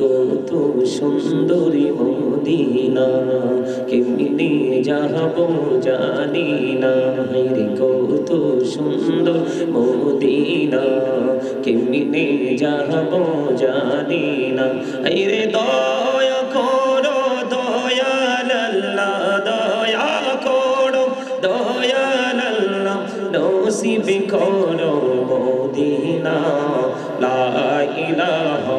কত সুন্দরী মদিনা, কেমনি যাব জানি না। রে কত সুন্দর মদিনা, কেমনি যাব জানি না। রে দয়া করো দয়াল আল্লাহ দয়া করো দয়াল নসিব করো মদিনা। লা ইলাহা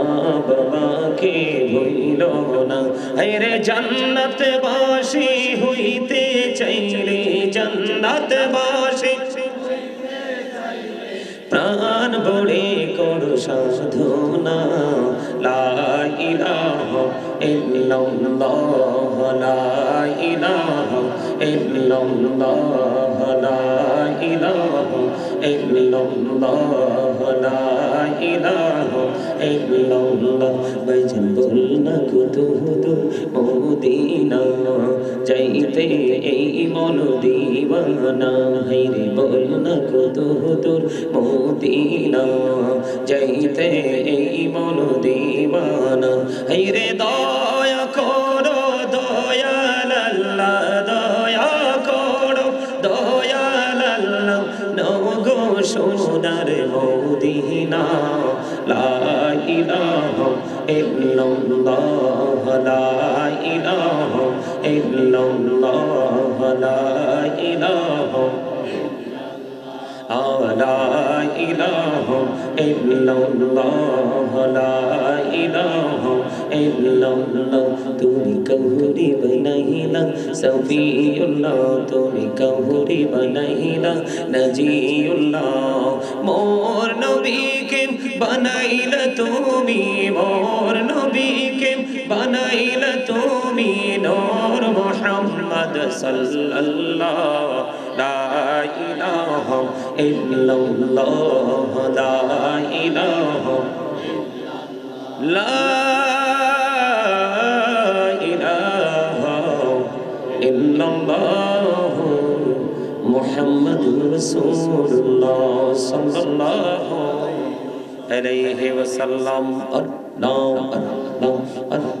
বাবাকে বইল না? হাইরে জান্নাত বাসি হইতে চাইলে জান্নাত বাসি প্রাণ বড়ে করো সাধনা। লা ইলাহা ইল্লাল্লাহ, লা ইলাহা ইল্লাল্লাহ, লা إله إلا الله لا إله إلا الله বজবুল্লা কুতুহুদ মদিনা যাইতে এই মন দিবানা হাইরে বলনা কুতুহুদুর এই মন দিবানা হাইরে দা সোনার মৌদিনা লাইলাহ ইল্লাল্লাহ লাইলাহ ইল্লাল্লাহ লাইলাহ লা ইলাহা ইল্লাল্লাহ, লা ইলাহা ইল্লাল্লাহ, তুমি কহুরি বনাইলা, সফিউল্লাহ, তুমি কহুরি বনাইলা, নজিউল্লাহ, মোর নবীকে বনাইলা তুমি, মোর নবীকে বনাইলা তুমি। মুহাম্মদ সাল্লাল্লাহ লা ইলাহা ইল্লাল্লাহ লা ইলাহা লা ইলাহা ইল্লাল্লাহ মুহাম্মাদুর রাসূলুল্লাহ সাল্লাল্লাহু আলাইহি ওয়াসাল্লাম আল্লাহ আল্লাহ আল্লাহ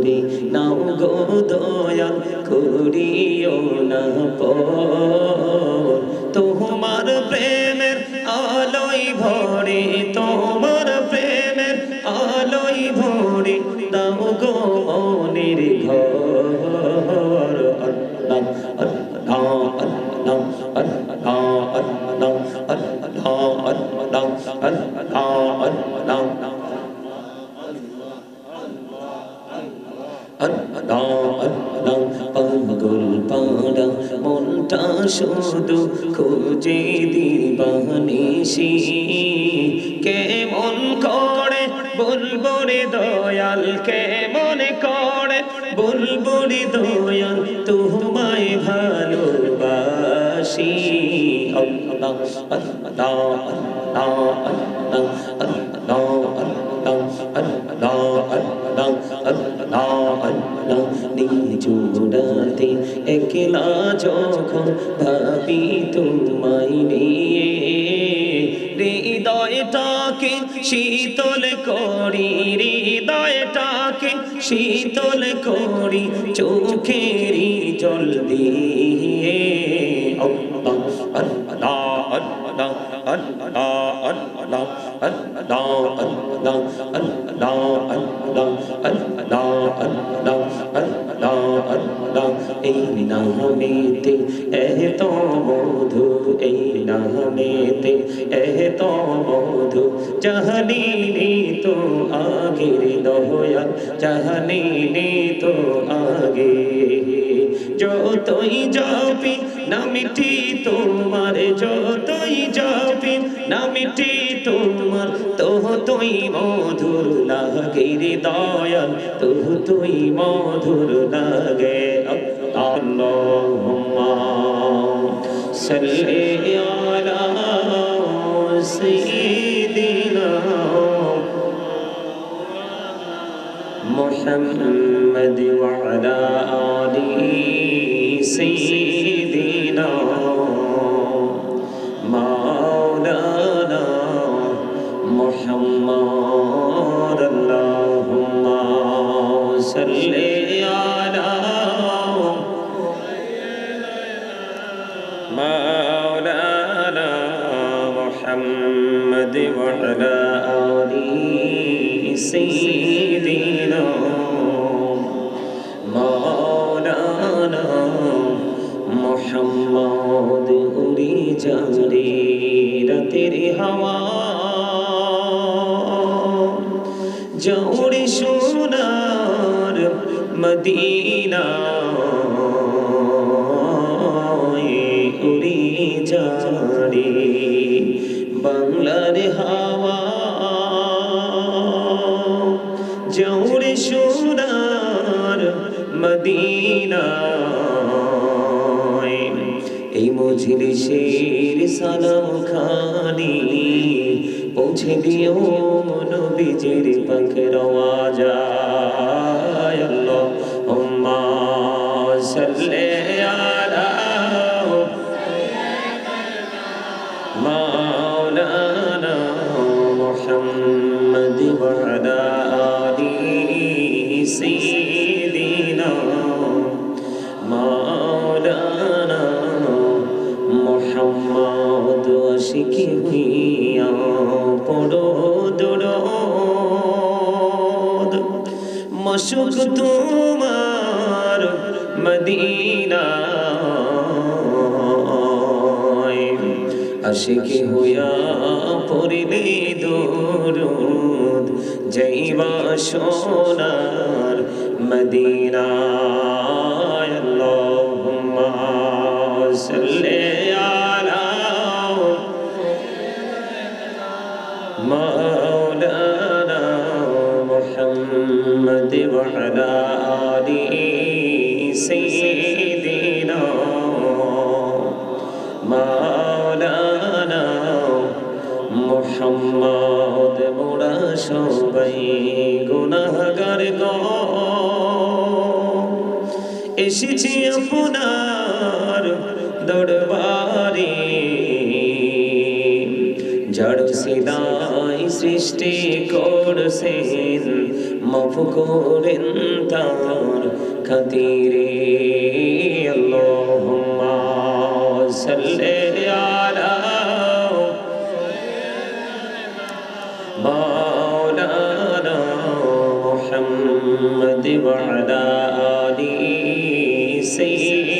দূরে নাও গোদয়াল করিও না প তোমার প্রেমের আলোয় ভরে তোমার পাগল পাড়া মনটা শুধু খুঁজে দিবানিসি কেমন করে বলব রে দয়াল, কেমন করে বলব রে দয়াল, তোমায় ভালোবাসি। আল্লাহ আল্লাহ আল্লাহ আল্লাহ আল্লাহ হৃদয়টাকে শীতল করি চোখের জল দিয়ে এই নামেতে এত মধু এই নামেতে এ এত মধু জাহালিনি তো আগের দয়াল জাহালিনি তো আগে। যতই যাবি নামিটি তোমার, যতই যাবি নামিটি তোমার তোহ তুই মধুর লাগে রে দয়াল তোহ তুই মধুর লাগে। আল্লাহুম্মা সাল্লি আলা سيدنا محمد وعلى آله سيدنا مولانا محمد اللهم صل على وعلى آل سيدنا مولانا محمد উড়ি যারে রাতের হাওয়া জৌড়ে সোনার মদিনা উড়ি যারে বাংলার হাওয়া। জৌড়ে সোনার মদিনা। এই মজলিসের সালাম খানি পৌঁছে দিও নবীজির পাখের আওয়াজায় মশুক তোমার মদিনা আশিকি হইয়া পড়িলে দূর যাইবা সোনার سيدنا مولانا محمد মোরা সবাই গুনাহগার গো এসেছি আপনার দরবারে জড় সিদাই সৃষ্টি করছেন মফ করেন তার كثيري اللهم صل على مولانا محمد وعلى آله سيدنا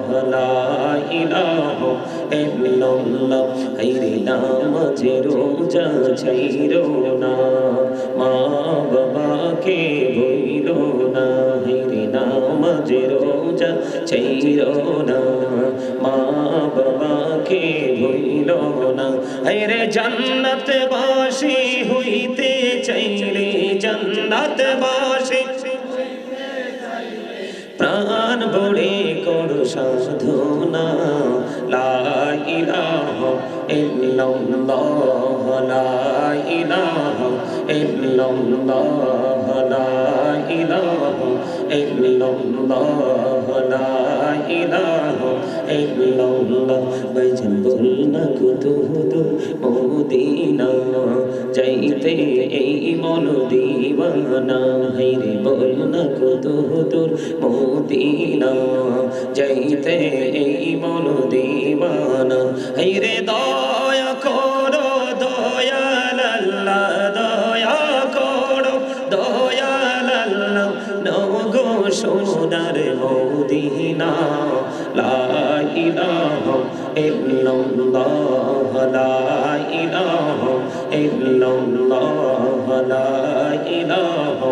লা ইলাহা ইল্লাল্লাহ, হাইরে নামাজে রোজা ছাইরো না, মা বাবাকে ভুইলো না, হাইরে নামাজে রোজা ছাইরো না, মা বাবাকে ভুইলো না, হাইরে জান্নাত বাসি হইতে চাইলে জান্নাত বাসি করো সাধনা লা ইলাহা ইল্লাল্লাহ লা ইলাহা ইল্লাল্লাহ লা إله إلا الله لا إله إلا الله মজবুল্লা কুতুহুদ মদিনা, যাইতে এই মন দিবানা হাইরে বল না কুতুহুদুর মদিনা। এই মন দিবানা হাইরে দা সোনার মদিনা লা ইলাহা ইল্লাল্লাহ লা ইলাহা ইল্লাল্লাহ লা ইলাহা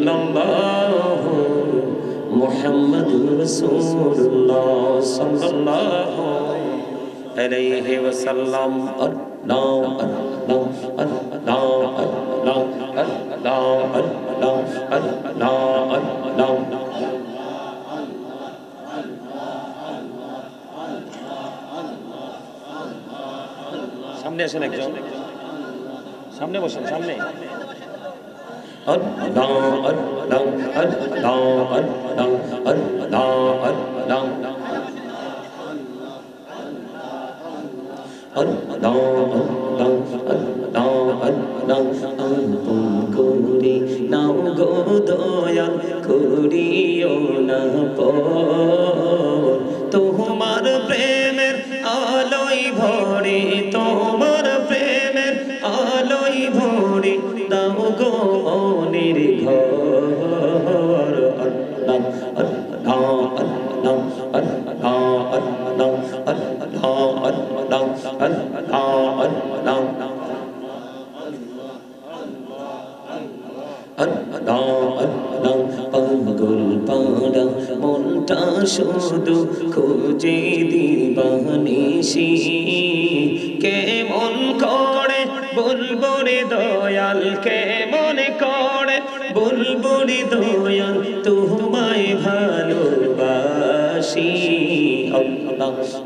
ইল্লাল্লাহ মুহাম্মাদুর রাসূলুল্লাহ সাল্লাল্লাহু আলাইহি ওয়াসাল্লাম আল্লাহ আল্লাহ আল্লাহ আল্লাহ আল্লাহ আল্লাহ আল্লাহ আল্লাহ সামনে আসেন একজন। সামনে বসেন, সামনে। নাও গো দয়াল করিও না পর তোমার প্রেমের আলোই ভরে তোমার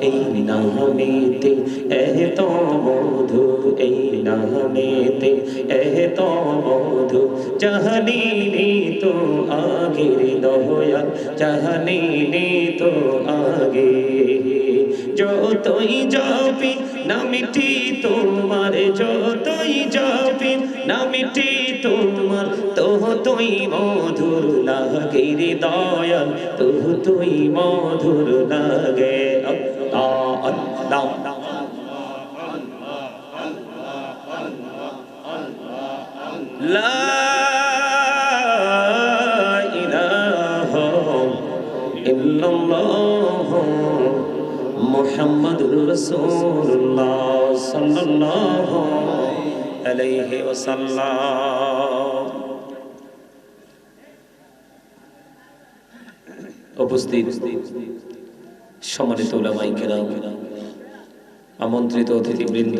এই নামেতে এহ তো মধু এই নামেতে এহ তো মধু চাহনি তো আগের দহয়া চাহনি যতই যাবি নামিটি তোমার, যতই যাবি নামিটি তোমার তোহ তুই মধুর লাগে রে দয়াল তোহ তুই মধুর লাগে। আল্লাহ আল্লাহ। মুহাম্মাদুর রাসূলুল্লাহ সাল্লাল্লাহু আলাইহি ওয়াসাল্লাম। উপস্থিত সম্মানিত উলামাই কেরাম, আমন্ত্রিত অতিথিবৃন্দ,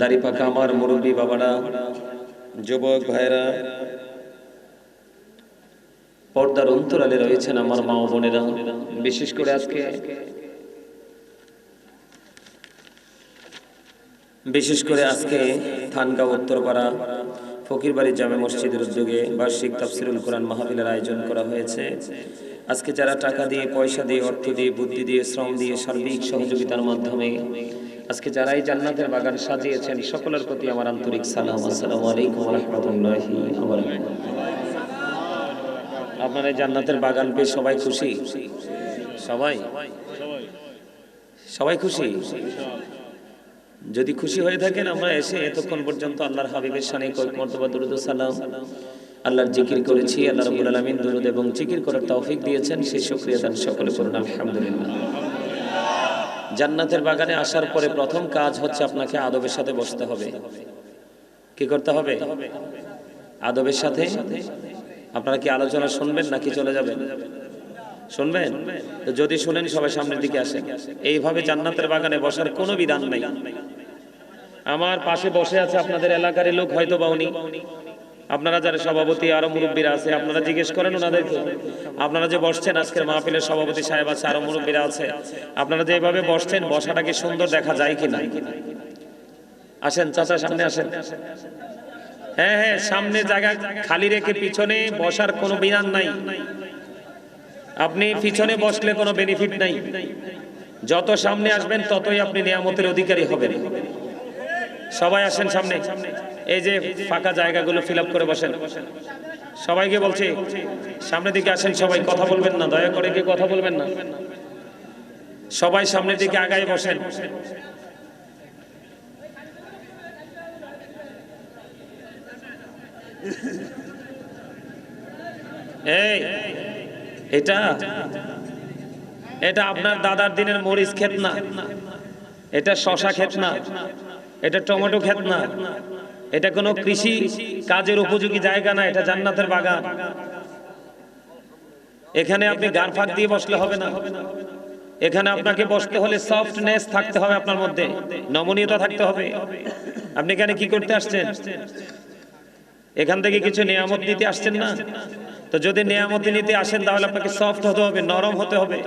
দাড়ি পাকা আমার মুরব্বী বাবারা, যুবক ভাইরা পর্দার অন্তরালে রয়েছেন আমার মা বোনেরা। বিশেষ করে আজকে বিশেষ করে আজকে থানগাঁও উত্তরপাড়া ফকিরবাড়ি জামে মসজিদের উদ্যোগে বার্ষিক তাফসিরুল কোরআন মাহফিলের আয়োজন করা হয়েছে। আজকে যারা টাকা দিয়ে, পয়সা দিয়ে, অর্থ দিয়ে, বুদ্ধি দিয়ে, শ্রম দিয়ে সার্বিক সহযোগিতার মাধ্যমে আজকে যারাই জান্নাতের বাগান সাজিয়েছেন, সকলের প্রতি আমার আন্তরিক সালাম। আসসালামু আলাইকুম রহমতুল্লাহি আপনার জান্নাতের বাগান পেয়ে সবাই খুশি? সবাই? সবাই খুশি? যদি খুশি হয়ে থাকেন, আমরা এসে এতক্ষণ পর্যন্ত আল্লাহর হাবিবের সানে কয়েক মর্তবা দুরুদ সালাম। আল্লাহর জিকির করেছি, আল্লাহ রাব্বুল আলামিন দুরুদ এবং জিকির করার তৌফিক দিয়েছেন। সেই শুকরিয়া দান সকলে করুন, আলহামদুলিল্লাহ। জান্নাতের বাগানে আসার পরে প্রথম কাজ হচ্ছে আপনাকে আদবের সাথে বসতে হবে। কি করতে হবে? আদবের সাথে? আপনারা কি আলোচনা শুনবেন নাকি চলে যাবেন? শুনবেন? যদি শুনেন, সবাই সামনের দিকে আসে এইভাবে জান্নাতের বাগানে বসার কোনো বিধান নেই। আমার পাশে বসে আছে আপনাদের এলাকার লোক হয়তো বা উনি। আপনারা যারা সভাপতি, আরও মুরব্বীরা আছে, আপনারা জিজ্ঞেস করেন ওনাদেরকে। আপনারা যে বসছেন, আজকের মাহফিলের সভাপতি সাহেব আছে, আরও মুরব্বীরা আছে। আপনারা যে বসছেন, বসাটা কি সুন্দর দেখা যায় কিনা আসেন, চাচা, সামনে আসেন। হ্যাঁ হ্যাঁ সামনে জায়গা খালি রেখে পিছনে বসার কোনো বিধান নাই। আপনি পিছনে বসলে কোনো বেনিফিট নাই। যত সামনে আসবেন, ততই আপনি নিয়ামতের অধিকারী হবেন। সবাই আসেন সামনে। এই যে ফাঁকা জায়গাগুলো ফিল করে বসেন। সবাইকে বলছি, সামনের দিকে আসেন সবাই, কথা বলবেন না, দয়া করে কি কথা বলবেন না। সবাই সামনের দিকে আগায় বসেন। এই, এটা এটা আপনার দাদার দিনের মরিচ ক্ষেত না। এটা শশা ক্ষেত না। এটা টমেটো ক্ষেত না এটা কোনো কৃষি কাজের উপযোগী জায়গা না এটা জান্নাতের বাগান। এখানে আপনি গান ফাঁক দিয়ে বসলে হবে না। এখানে আপনাকে বসতে হলে সফটনেস থাকতে হবে আপনার মধ্যে। নমনীয়তা থাকতে হবে। আপনি এখানে কি করতে আসছেন? এখান থেকে কিছু নিয়ামত নিতে আসছেন না? তো যদি নিয়ামতি নিতে আসেন তাহলে আপনাকে সফট হতে হবে নরম হতে হবে।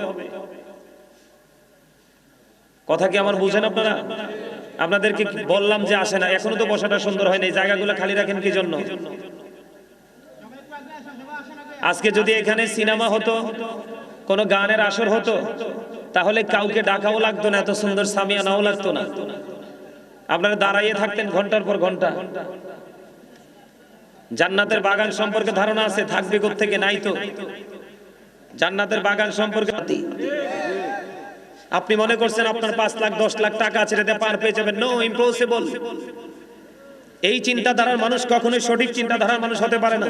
কথা কি আমার বুঝেন আপনারা? আপনাদেরকে বললাম যে আসে না, এখনও তো বসাটা সুন্দর হয়নি এই জায়গাগুলো খালি রাখেন কি জন্য? আজকে যদি এখানে সিনেমা হতো, কোনো গানের আসর হতো, তাহলে কাউকে ডাকাও লাগতো না, এত সুন্দর সামিয়ানাও লাগতো না। আপনারা দাঁড়াইয়ে থাকতেন ঘণ্টার পর ঘণ্টা। জান্নাতের বাগান সম্পর্কে ধারণা আছে, থাকবে থেকে নাই তো। জান্নাতের বাগান সম্পর্কে আপনি মনে করছেন আপনার পাঁচ লাখ, দশ লাখ টাকা ছেড়ে দিয়ে পার পেয়ে যাবেন? নো ইম্পসিবল এই চিন্তাধারার মানুষ কখনোই সঠিক চিন্তাধারার মানুষ হতে পারে না।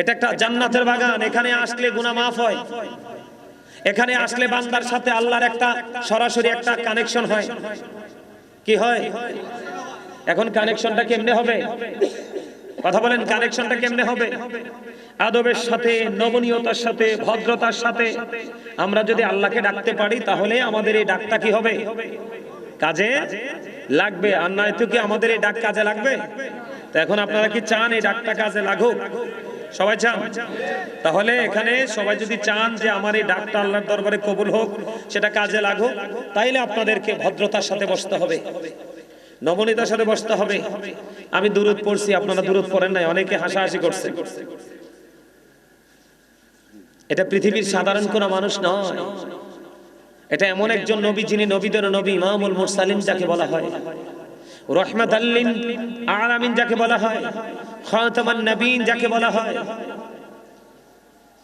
এটা একটা জান্নাতের বাগান, এখানে আসলে গুনাহ মাফ হয়। এখানে আসলে বান্দার সাথে আল্লাহর একটা সরাসরি একটা কানেকশন হয়। কি হয়? এখন কানেকশনটা কেমনে হবে? কথা বলেন কানেকশনটা কেমনে হবে? আদবের সাথে, নমনীয়তার সাথে, ভদ্রতার সাথে আমরা যদি আল্লাহকে ডাকতে পারি, তাহলে আমাদের এই ডাকটা কি হবে? কাজে লাগবে। আর নয়তো কি আমাদের এই ডাক কাজে লাগবে? তো এখন আপনারা কি চান এই ডাকটা কাজে লাগুক? সবাই চান? তাহলে এখানে সবাই যদি চান যে আমার এই ডাকটা আল্লাহর দরবারে কবুল হোক, সেটা কাজে লাগুক, তাইলে আপনাদেরকে ভদ্রতার সাথে বসতে হবে। নবনীতার সাথে বসতে হবে। আমি দূরত পড়ছি, আপনারা দূরত পড়েন নাই, অনেকে হাসাহাসি করছে। এটা পৃথিবীর সাধারণ কোন মানুষ নয়। এটা এমন একজন নবী যিনি নবীদের নবী ইমামুল মুরসালিম যাকে বলা হয়। রহমাত আল্লিন আলামিন যাকে বলা হয়। খাতামান নবীন যাকে বলা হয়।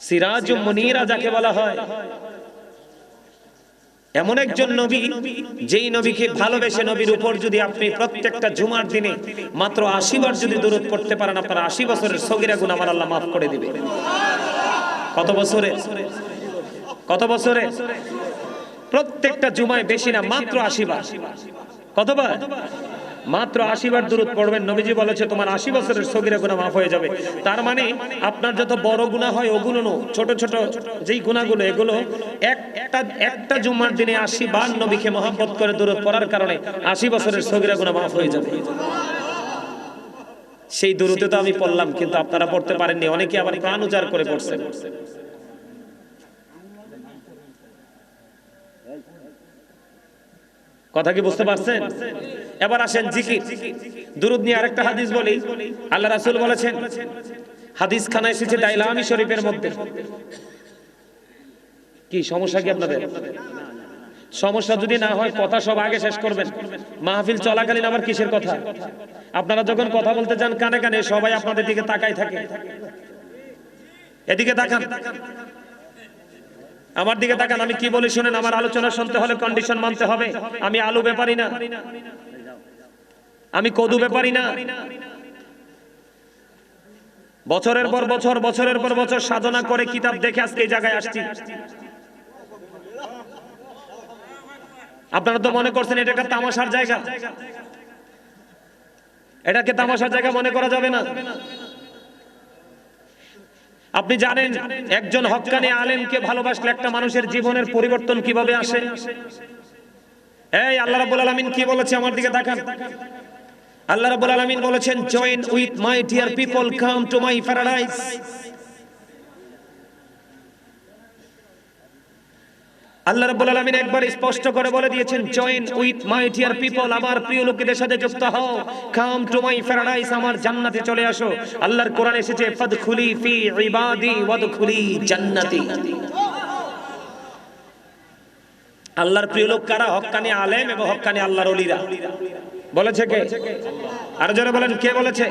সিরাজ মুনিরা যাকে বলা হয়। এমন একজন নবী যেই নবীকে ভালোবেসে নবীর উপর যদি আপনি প্রত্যেকটা জুমার দিনে মাত্র আশি বার যদি দূরত করতে পারেন, আপনার আশি বছরের সগিরা গুণ আমার আল্লাহ মাফ করে দিবে। কত বছরে? কত বছরে? প্রত্যেকটা জুমায় বেশি না, মাত্র আশি বার। কতবার? মাত্র আশি বার দূরত পড়বেন। নবীজি বলেছে, তোমার আশি বছরের সগিরা গুণা মাফ হয়ে যাবে। তার মানে আপনার যত বড় গুণা হয়, ওগুলো নো। ছোট ছোট যেই গুণাগুলো এগুলো একটা একটা জুম্মার দিনে আশি বার নবীকে মহাব্বত করে দূরত পড়ার কারণে আশি বছরের সগিরা গুণা মাফ হয়ে যাবে। সেই দূরতে তো আমি পড়লাম, কিন্তু আপনারা পড়তে পারেননি। অনেকে আবার প্রাণ উজাড় করে পড়ছেন কথা কি বুঝতে পারছেন? এবার আসেন জিকির। দুরুদ নিয়ে আরেকটা হাদিস বলি। আল্লাহ রাসুল বলেছেন হাদিস খানা এসেছে দাইলামি শরীফের মধ্যে। কি, সমস্যা কি আপনাদের? সমস্যা যদি না হয়, কথা সব আগে শেষ করবেন। মাহফিল চলাকালীন আবার কিসের কথা? আপনারা যখন কথা বলতে যান, কানে কানে সবাই আপনাদের দিকে তাকাই থাকে। এদিকে তাকান। আমার দিকে তাকান, আমি কি বলি শুনেন, আমার আলোচনা শুনতে হলে কন্ডিশন মানতে হবে। আমি আলু ব্যাপারি না। আমি কদু ব্যাপারি না। বছরের পর বছর, বছরের পর বছর সাধনা করে কিতাব দেখে আজকে এই জায়গায় আসছি। আপনারা তো মনে করছেন এটা একটা তামাশার জায়গা। এটাকে তামাশার জায়গা মনে করা যাবে না। আপনি জানেন, একজন হক্কানি আলেমকে ভালোবাসলে একটা মানুষের জীবনের পরিবর্তন কীভাবে আসে? এই, আল্লাহ রাব্বুল আলামিন কি বলেছে আমার দিকে তাকান। আল্লাহ রাব্বুল আলামিন বলেছেন join with my dear people come to my paradise আল্লাহ রাব্বুল আলামিন একবার স্পষ্ট করে বলে দিয়েছেন join with my dear people আমার প্রিয় লোকেদের সাথে যুক্ত হও। কাম টু মাই প্যারাডাইস আমার জান্নাতে চলে আসো। আল্লাহর কোরআন এসেছে, ফাদখুলি ফি ইবাদি ওয়াদখুলি জান্নাতি। আল্লাহর প্রিয় লোক কারা? হক্কানি আলেম এবং হক্কানি আল্লাহর ওলিরা বলেছে কে? আর যারা বলেন, কে বলেছে?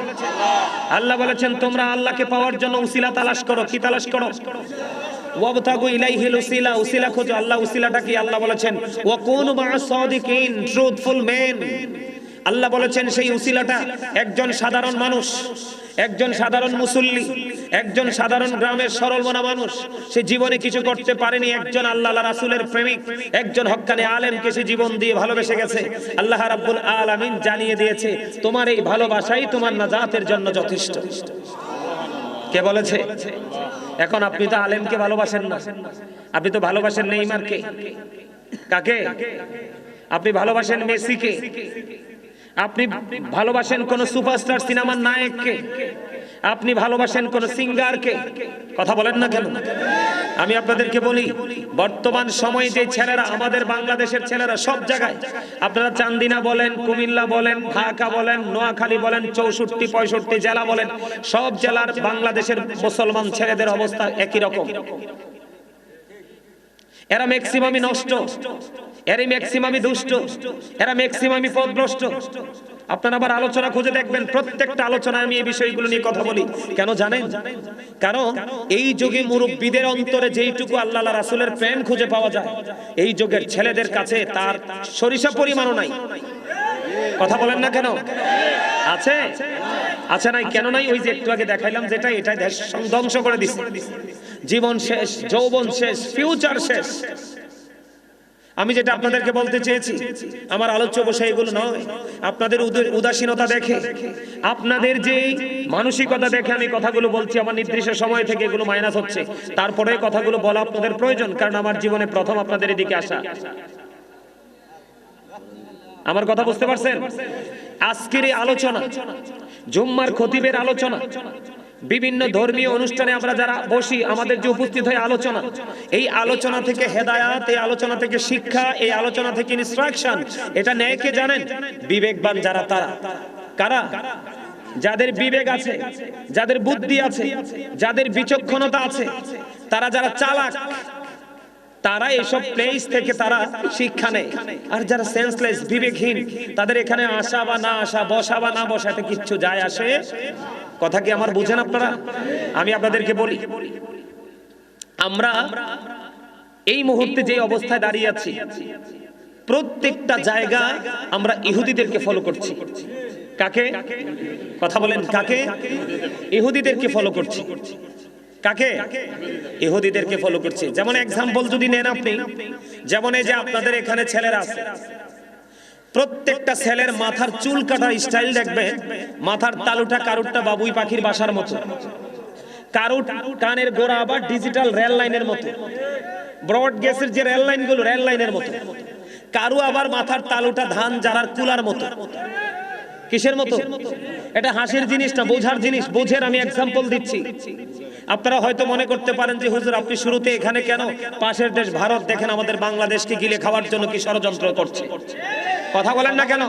আল্লাহ বলেছেন, তোমরা আল্লাহকে পাওয়ার জন্য উসিলা তালাশ করো। কি তালাশ করো? ওয়াবতাগু ইলাইহিল উসিলা উসিলা খোঁজো, আল্লাহ উসিলাটা কি? আল্লাহ বলেছেন, ওয়া কুনু মা'আস সাদিকিন ট্রুথফুল মেন আল্লাহ বলেছেন, সেই উসিলাটা একজন সাধারণ মানুষ, একজন সাধারণ মুসল্লি, একজন সাধারণ গ্রামের সরল মনা মানুষ। সে জীবনে কিছু করতে পারেনি, একজন আল্লাহ রাসুলের প্রেমিক, একজন হক্কানি আলেমকে সে জীবন দিয়ে ভালোবেসে গেছে। আল্লাহ রাব্বুল আলামিন জানিয়ে দিয়েছে, তোমার এই ভালোবাসাই তোমার নাজাতের জন্য যথেষ্ট। কে বলেছে? এখন আপনি তো আলেমকে ভালোবাসেন না। আপনি তো ভালোবাসেন নেই নেইমারকে। কাকে? আপনি ভালোবাসেন মেসিকে। আপনি ভালোবাসেন কোন সুপারস্টার, সিনেমার নায়ককে। আপনি ভালোবাসেন কোন সিঙ্গারকে? কথা বলেন না কেন? আমি আপনাদেরকে বলি, বর্তমান সময়ে যে ছেলেরা, আমাদের বাংলাদেশের ছেলেরা সব জায়গায়, আপনারা চান্দিনা বলেন, কুমিল্লা বলেন, ঢাকা বলেন, নোয়াখালী বলেন, চৌষট্টি, পঁয়ষট্টি জেলা বলেন, সব জেলার বাংলাদেশের মুসলমান ছেলেদের অবস্থা একই রকম। এরা ম্যাক্সিমামই নষ্ট, এরই ম্যাক্সিমামই দুষ্ট, এরা ম্যাক্সিমামই পথভ্রষ্ট আপনারা আবার আলোচনা খুঁজে দেখবেন, প্রত্যেকটা আলোচনায় আমি এই বিষয়গুলো নিয়ে কথা বলি। কেন জানেন? কারণ এই যুগে মুরব্বীদের অন্তরে যেইটুকু আল্লাহ রাসুলের প্রেম খুঁজে পাওয়া যায়, এই যুগের ছেলেদের কাছে তার সরিষা পরিমাণও নাই। কথা বলেন না কেন? আছে? আছে নাই? কেন নাই? ওই যে একটু আগে দেখাইলাম যেটা এটা দেশ ধ্বংস করে দিছে। জীবন শেষ, যৌবন শেষ ফিউচার শেষ। আমি যেটা আপনাদেরকে বলতে চেয়েছি, আমার আলোচ্য বিষয় এগুলো নয়। আপনাদের উদ- উদাসীনতা দেখে, আপনাদের যে মানসিকতা দেখে আমি কথাগুলো বলছি, আমার নির্দিষ্ট সময় থেকে এগুলো মাইনাস হচ্ছে। তারপরে কথাগুলো বলা আপনাদের প্রয়োজন, কারণ আমার জীবনে প্রথম আপনাদের এদিকে আসা। আমার কথা বুঝতে পারছেন? আজকের এই আলোচনা, জুম্মার খতিবের আলোচনা বিভিন্ন ধর্মীয় অনুষ্ঠানে আমরা যারা বসি, আমাদের যে উপস্থিত হয় আলোচনা, এই আলোচনা থেকে হেদায়াত, এই আলোচনা থেকে শিক্ষা, এই আলোচনা থেকে ইনস্ট্রাকশন এটা নেয় কে জানেন? বিবেকবান যারা তারা। কারা? যাদের বিবেক আছে, যাদের বুদ্ধি আছে, যাদের বিচক্ষণতা আছে, তারা যারা চালাক তারা এসব প্লেস থেকে তারা শিক্ষা নেয়। আর যারা সেন্সলেস বিবেকহীন, তাদের এখানে আসা বা না আসা, বসা বা না বসাতে কিচ্ছু যায় আসে। কথা কি আমার বুঝেন আপনারা? আমি আপনাদেরকে বলি, আমরা এই মুহূর্তে যে অবস্থায় দাঁড়িয়ে আছি, প্রত্যেকটা জায়গা আমরা ইহুদিদেরকে ফলো করছি। কাকে? কথা বলেন, কাকে? ইহুদিদেরকে ফলো করছি। কাকে? ইহুদিদেরকে ফলো করছে। যেমন এক্সাম্পল যদি নেন আপনি, যেমন এই যে আপনাদের এখানে ছেলেরা আছে, প্রত্যেকটা ছেলের মাথার চুল কাটার স্টাইল দেখবে, মাথার তালুটা কারুরটা বাবুই পাখির বাসার মতো। কারুর কানের গোড়া আবার ডিজিটাল রেল লাইনের মতো। ব্রড গেসের যে রেল লাইনগুলো রেল লাইনের মতো। কারু আবার মাথার তালুটা ধান জারার কুলার মতো। কিসের মতো? এটা হাসির জিনিস না, বোঝার জিনিস। বোঝের আমি এক্সাম্পল দিচ্ছি। আপনারা হয়তো মনে করতে পারেন যে, হুজুর, আপনি শুরুতে এখানে কেন? পাশের দেশ ভারত, দেখেন আমাদের বাংলাদেশকে গিলে খাওয়ার জন্য কি ষড়যন্ত্র করছে। কথা বলেন না কেন?